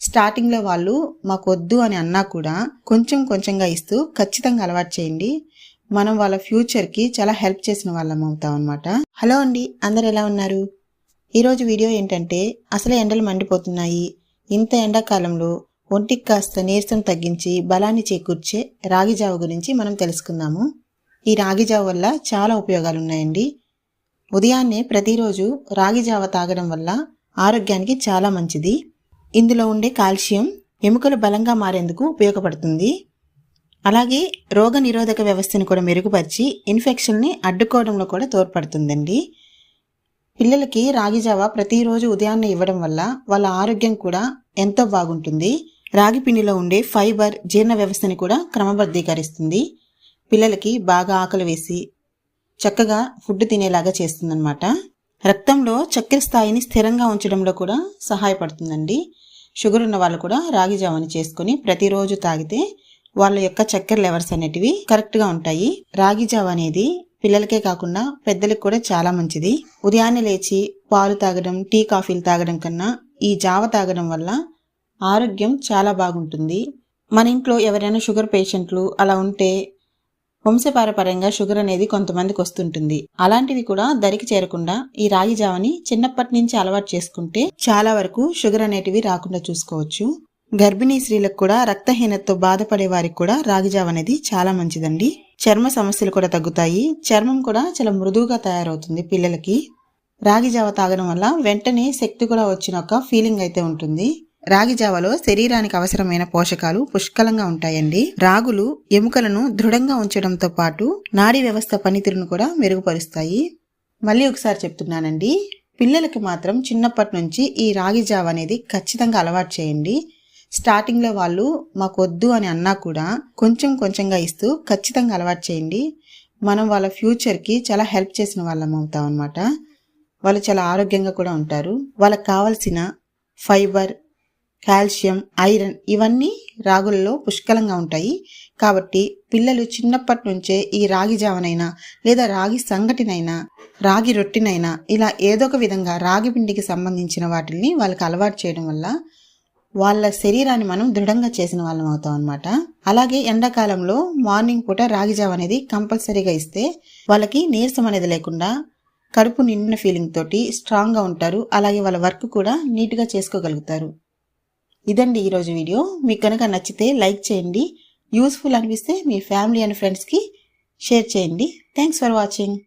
స్టార్టింగ్లో వాళ్ళు మాకు వద్దు అని అన్నా కూడా కొంచెం కొంచెంగా ఇస్తూ ఖచ్చితంగా అలవాటు చేయండి. మనం వాళ్ళ ఫ్యూచర్కి చాలా హెల్ప్ చేసిన వాళ్ళం అవుతాం అనమాట హలో అండి అందరు ఎలా ఉన్నారు? ఈరోజు వీడియో ఏంటంటే అసలే ఎండలు మండిపోతున్నాయి. ఇంత ఎండాకాలంలో ఒంటికి కాస్త నీరసం తగ్గించి బలాన్ని చేకూర్చే రాగి జావ గురించి మనం తెలుసుకుందాము. ఈ రాగి జావ వల్ల చాలా ఉపయోగాలు ఉన్నాయండి ఉదయాన్నే ప్రతిరోజు రాగి జావ తాగడం వల్ల ఆరోగ్యానికి చాలా మంచిది. ఇందులో ఉండే కాల్షియం ఎముకలు బలంగా మారేందుకు ఉపయోగపడుతుంది. అలాగే రోగ నిరోధక వ్యవస్థను కూడా మెరుగుపరిచి ఇన్ఫెక్షన్ని అడ్డుకోవడంలో కూడా తోడ్పడుతుందండి. పిల్లలకి రాగి జావ ప్రతిరోజు ఉదయాన్నే ఇవ్వడం వల్ల వాళ్ళ ఆరోగ్యం కూడా ఎంతో బాగుంటుంది. రాగి పిండిలో ఉండే ఫైబర్ జీర్ణ వ్యవస్థని కూడా క్రమబద్ధీకరిస్తుంది. పిల్లలకి బాగా ఆకలి వేసి చక్కగా ఫుడ్ తినేలాగా చేస్తుందన్నమాట. రక్తంలో చక్కెర స్థాయిని స్థిరంగా ఉంచడంలో కూడా సహాయపడుతుందండి. షుగర్ ఉన్న వాళ్ళు కూడా రాగి జావని చేసుకుని ప్రతిరోజు తాగితే వాళ్ళ యొక్క చక్కెర లెవర్స్ అనేటివి కరెక్ట్గా ఉంటాయి. రాగి జావ అనేది పిల్లలకే కాకుండా పెద్దలకు కూడా చాలా మంచిది. ఉదయాన్నే లేచి పాలు తాగడం టీ కాఫీలు తాగడం కన్నా ఈ జావ తాగడం వల్ల ఆరోగ్యం చాలా బాగుంటుంది. మన ఇంట్లో ఎవరైనా షుగర్ పేషెంట్లు అలా ఉంటే వంశపారపరంగా షుగర్ అనేది కొంతమందికి వస్తుంటుంది. అలాంటివి కూడా దరికి చేరకుండా ఈ రాగి జావని చిన్నప్పటి నుంచి అలవాటు చేసుకుంటే చాలా వరకు షుగర్ అనేటివి రాకుండా చూసుకోవచ్చు. గర్భిణీ స్త్రీలకు కూడా రక్తహీనతతో బాధపడే వారికి కూడా రాగి జావ అనేది చాలా మంచిదండి. చర్మ సమస్యలు కూడా తగ్గుతాయి. చర్మం కూడా చాలా మృదువుగా తయారవుతుంది పిల్లలకి. రాగి జావ తాగడం వల్ల వెంటనే శక్తి కూడా వచ్చిన ఒక ఫీలింగ్ అయితే ఉంటుంది. రాగి జావలో శరీరానికి అవసరమైన పోషకాలు పుష్కలంగా ఉంటాయండి. రాగులు ఎముకలను దృఢంగా ఉంచడంతో పాటు నాడీ వ్యవస్థ పనితీరును కూడా మెరుగుపరుస్తాయి. మళ్ళీ ఒకసారి చెప్తున్నానండి. పిల్లలకి మాత్రం చిన్నప్పటి నుంచి ఈ రాగి జావ అనేది ఖచ్చితంగా అలవాటు చేయండి. స్టార్టింగ్లో వాళ్ళు మాకు వద్దు అని అన్నా కూడా కొంచెం కొంచెంగా ఇస్తూ ఖచ్చితంగా అలవాటు చేయండి. మనం వాళ్ళ ఫ్యూచర్కి చాలా హెల్ప్ చేసిన వాళ్ళం అవుతాం అనమాట వాళ్ళు చాలా ఆరోగ్యంగా కూడా ఉంటారు. వాళ్ళకి కావలసిన ఫైబర్ కాల్షియం ఐరన్ ఇవన్నీ రాగులలో పుష్కలంగా ఉంటాయి. కాబట్టి పిల్లలు చిన్నప్పటి నుంచే ఈ రాగి జావనైనా లేదా రాగి సంగటినైనా రాగి రొట్టినైనా ఇలా ఏదో ఒక విధంగా రాగి పిండికి సంబంధించిన వాటిని వాళ్ళకి అలవాటు చేయడం వల్ల వాళ్ళ శరీరాన్ని మనం దృఢంగా చేసిన వాళ్ళం అవుతాం అనమాట అలాగే ఎండాకాలంలో మార్నింగ్ పూట రాగి జావ అనేది కంపల్సరీగా ఇస్తే వాళ్ళకి నీరసం అనేది లేకుండా కడుపు నిండిన ఫీలింగ్ తోటి స్ట్రాంగ్గా ఉంటారు. అలాగే వాళ్ళ వర్క్ కూడా నీట్గా చేసుకోగలుగుతారు. ఇదండి ఈరోజు వీడియో. మీకు కనుక నచ్చితే లైక్ చేయండి. యూస్ఫుల్ అనిపిస్తే మీ ఫ్యామిలీ అండ్ ఫ్రెండ్స్కి షేర్ చేయండి. Thanks for watching.